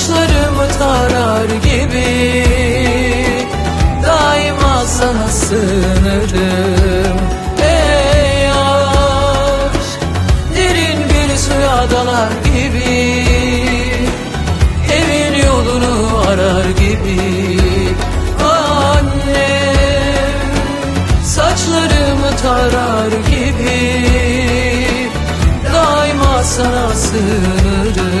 saçlarımı tarar gibi Daima sana sığınırım. Ey aşk Derin bir suya dalar gibi Evin yolunu arar gibi. Anne Saçlarımı tarar gibi Daima sana sığınırım.